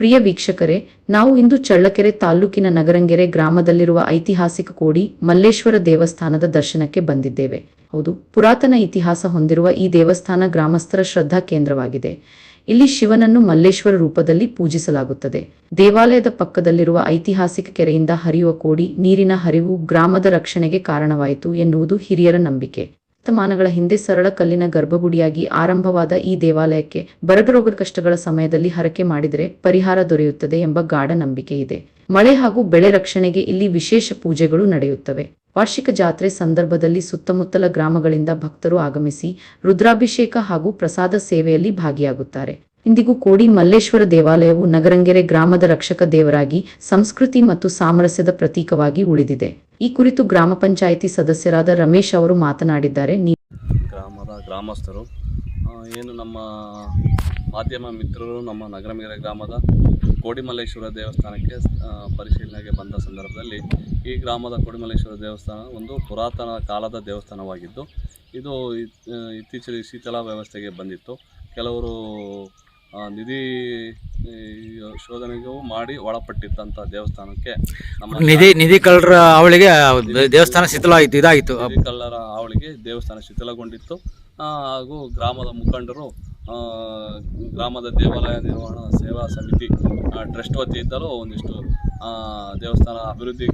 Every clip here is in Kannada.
ಪ್ರಿಯ ವೀಕ್ಷಕರೇ, ನಾವು ಇಂದು ಚಳ್ಳಕೆರೆ ತಾಲ್ಲೂಕಿನ ನಗರಂಗೆರೆ ಗ್ರಾಮದಲ್ಲಿರುವ ಐತಿಹಾಸಿಕ ಕೋಡಿ ಮಲ್ಲೇಶ್ವರ ದೇವಸ್ಥಾನದ ದರ್ಶನಕ್ಕೆ ಬಂದಿದ್ದೇವೆ. ಹೌದು, ಪುರಾತನ ಇತಿಹಾಸ ಹೊಂದಿರುವ ಈ ದೇವಸ್ಥಾನ ಗ್ರಾಮಸ್ಥರ ಶ್ರದ್ಧಾ ಕೇಂದ್ರವಾಗಿದೆ. ಇಲ್ಲಿ ಶಿವನನ್ನು ಮಲ್ಲೇಶ್ವರ ರೂಪದಲ್ಲಿ ಪೂಜಿಸಲಾಗುತ್ತದೆ. ದೇವಾಲಯದ ಪಕ್ಕದಲ್ಲಿರುವ ಐತಿಹಾಸಿಕ ಕೆರೆಯಿಂದ ಹರಿಯುವ ಕೋಡಿ ನೀರಿನ ಹರಿವು ಗ್ರಾಮದ ರಕ್ಷಣೆಗೆ ಕಾರಣವಾಯಿತು ಎನ್ನುವುದು ಹಿರಿಯರ ನಂಬಿಕೆ. ಶತಮಾನಗಳ ಹಿಂದೆ ಸರಳ ಕಲ್ಲಿನ ಗರ್ಭಗುಡಿಯಾಗಿ ಆರಂಭವಾದ ಈ ದೇವಾಲಯಕ್ಕೆ ಬರಗರೋಗ ಕಷ್ಟಗಳ ಸಮಯದಲ್ಲಿ ಹರಕೆ ಮಾಡಿದರೆ ಪರಿಹಾರ ದೊರೆಯುತ್ತದೆ ಎಂಬ ಗಾಢ ನಂಬಿಕೆ ಇದೆ. ಮಳೆ ಹಾಗೂ ಬೆಳೆ ರಕ್ಷಣೆಗೆ ಇಲ್ಲಿ ವಿಶೇಷ ಪೂಜೆಗಳು ನಡೆಯುತ್ತವೆ. ವಾರ್ಷಿಕ ಜಾತ್ರೆ ಸಂದರ್ಭದಲ್ಲಿ ಸುತ್ತಮುತ್ತಲ ಗ್ರಾಮಗಳಿಂದ ಭಕ್ತರು ಆಗಮಿಸಿ ರುದ್ರಾಭಿಷೇಕ ಹಾಗೂ ಪ್ರಸಾದ ಸೇವೆಯಲ್ಲಿ ಭಾಗಿಯಾಗುತ್ತಾರೆ. ಇಂದಿಗೂ ಕೋಡಿ ಮಲ್ಲೇಶ್ವರ ದೇವಾಲಯವು ನಗರಂಗೆರೆ ಗ್ರಾಮದ ರಕ್ಷಕ ದೇವರಾಗಿ ಸಂಸ್ಕೃತಿ ಮತ್ತು ಸಾಮರಸ್ಯದ ಪ್ರತೀಕವಾಗಿ ಉಳಿದಿದೆ. ಈ ಕುರಿತು ಗ್ರಾಮ ಪಂಚಾಯಿತಿ ಸದಸ್ಯರಾದ ರಮೇಶ್ ಅವರು ಮಾತನಾಡಿದ್ದಾರೆ. ಗ್ರಾಮದ ಗ್ರಾಮಸ್ಥರು ಏನು ನಮ್ಮ ಮಾಧ್ಯಮ ಮಿತ್ರರು ನಮ್ಮ ನಗರಮೆರೆ ಗ್ರಾಮದ ಕೋಡಿಮಲ್ಲೇಶ್ವರ ದೇವಸ್ಥಾನಕ್ಕೆ ಪರಿಶೀಲನೆಗೆ ಬಂದ ಸಂದರ್ಭದಲ್ಲಿ ಈ ಗ್ರಾಮದ ಕೋಡಿಮಲ್ಲೇಶ್ವರ ದೇವಸ್ಥಾನ ಒಂದು ಪುರಾತನ ಕಾಲದ ದೇವಸ್ಥಾನವಾಗಿದ್ದು, ಇದು ಇತ್ತೀಚೆಗೆ ಶೀತಲ ವ್ಯವಸ್ಥೆಗೆ ಬಂದಿತ್ತು. ಕೆಲವರು ನಿಧಿ ಶೋಧನೆಗೂ ಮಾಡಿ ಒಳಪಟ್ಟಿದ್ದಂಥ ದೇವಸ್ಥಾನಕ್ಕೆ ನಮ್ಮ ನಿಧಿ ನಿಧಿ ಕಳ್ಳರ ಅವಳಿಗೆ ದೇವಸ್ಥಾನ ಶಿಥಿಲ ಆಯಿತು ಇದಾಯಿತು. ನಿಧಿ ಕಳ್ಳರ ಅವಳಿಗೆ ದೇವಸ್ಥಾನ ಶಿಥಿಲಗೊಂಡಿತ್ತು. ಹಾಗೂ ಗ್ರಾಮದ ಮುಖಂಡರು ಗ್ರಾಮದ ದೇವಾಲಯ ನಿರ್ವಹಣಾ ಸೇವಾ ಸಮಿತಿ ಟ್ರಸ್ಟ್ ವತಿಯಿಂದಲೂ ಒಂದಿಷ್ಟು ದೇವಸ್ಥಾನ ಅಭಿವೃದ್ಧಿ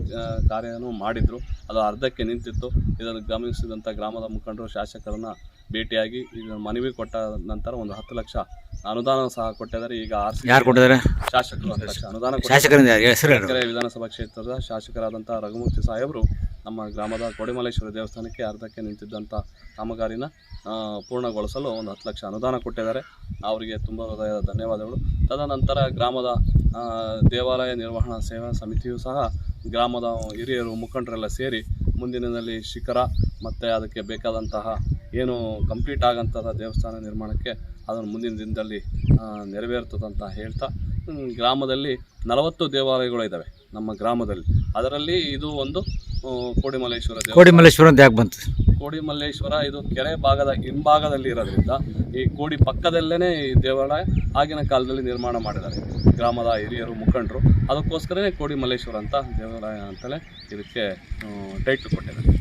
ಕಾರ್ಯವನ್ನು ಮಾಡಿದರು. ಅದು ಅರ್ಧಕ್ಕೆ ನಿಂತಿತ್ತು. ಇದನ್ನು ಗಮನಿಸಿದಂಥ ಗ್ರಾಮದ ಮುಖಂಡರು ಶಾಸಕರನ್ನ ಭೇಟಿಯಾಗಿ ಈಗ ಮನವಿ ಕೊಟ್ಟ ನಂತರ ಒಂದು ಹತ್ತು ಲಕ್ಷ ಅನುದಾನ ಸಹ ಕೊಟ್ಟಿದ್ದಾರೆ. ಈಗ ಆರ್ ಸಿ ಯಾರು ಕೊಟ್ಟಿದ್ದಾರೆ? ಶಾಸಕರು ಹತ್ತು ಲಕ್ಷ ಅನುದಾನ ಕೊಟ್ಟಿದ್ದಾರೆ. ಶಾಸಕರಿಂದ ಹೆಸರು ವಿಧಾನಸಭಾ ಕ್ಷೇತ್ರದ ಶಾಸಕರಾದಂಥ ರಘುಮೂರ್ತಿ ಸಾಹೇಬರು ನಮ್ಮ ಗ್ರಾಮದ ಕೊಡಿಮಲ್ಲೇಶ್ವರ ದೇವಸ್ಥಾನಕ್ಕೆ ಅರ್ಧಕ್ಕೆ ನಿಂತಿದ್ದಂಥ ಕಾಮಗಾರಿನ ಆ, ಪೂರ್ಣಗೊಳಿಸಲು ಒಂದು ಹತ್ತು ಲಕ್ಷ ಅನುದಾನ ಕೊಟ್ಟಿದ್ದಾರೆ. ಅವರಿಗೆ ತುಂಬ ಹೃದಯದ ಧನ್ಯವಾದಗಳು. ತದನಂತರ ಗ್ರಾಮದ ಆ, ದೇವಾಲಯ ನಿರ್ವಹಣಾ ಸೇವಾ ಸಮಿತಿಯು ಸಹ ಗ್ರಾಮದ ಹಿರಿಯರು ಮುಖಂಡರೆಲ್ಲ ಸೇರಿ ಮುಂದಿನದಲ್ಲಿ ಶಿಖರ ಮತ್ತು ಅದಕ್ಕೆ ಬೇಕಾದಂತಹ ಏನು ಕಂಪ್ಲೀಟ್ ಆಗಂಥದ್ದು ದೇವಸ್ಥಾನ ನಿರ್ಮಾಣಕ್ಕೆ ಅದನ್ನು ಮುಂದಿನ ದಿನದಲ್ಲಿ ನೆರವೇರ್ತದಂತ ನೆರವೇರ್ತದೆ ಅಂತ ಹೇಳ್ತಾ ಗ್ರಾಮದಲ್ಲಿ ನಲವತ್ತು ದೇವಾಲಯಗಳು ಇದ್ದಾವೆ ನಮ್ಮ ಗ್ರಾಮದಲ್ಲಿ. ಅದರಲ್ಲಿ ಇದು ಒಂದು ಕೋಡಿಮಲ್ಲೇಶ್ವರ ಕೋಡಿಮಲ್ಲೇಶ್ವರ ಅಂತ ಯಾಕೆ ಬಂತು? ಕೋಡಿಮಲ್ಲೇಶ್ವರ ಇದು ಕೆರೆ ಭಾಗದ ಹಿಂಭಾಗದಲ್ಲಿ ಇರೋದ್ರಿಂದ ಈ ಕೋಡಿ ಪಕ್ಕದಲ್ಲೇ ಈ ದೇವಾಲಯ ಆಗಿನ ಕಾಲದಲ್ಲಿ ನಿರ್ಮಾಣ ಮಾಡಿದ್ದಾರೆ. ಗ್ರಾಮದ ಹಿರಿಯರು ಮುಖಂಡರು ಅದಕ್ಕೋಸ್ಕರನೇ ಕೋಡಿಮಲ್ಲೇಶ್ವರ ಅಂತ ದೇವಾಲಯ ಅಂತಲೇ ಇದಕ್ಕೆ ಟೈಟ್ಲು ಕೊಟ್ಟಿದ್ದಾರೆ.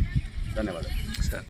ಧನ್ಯವಾದ.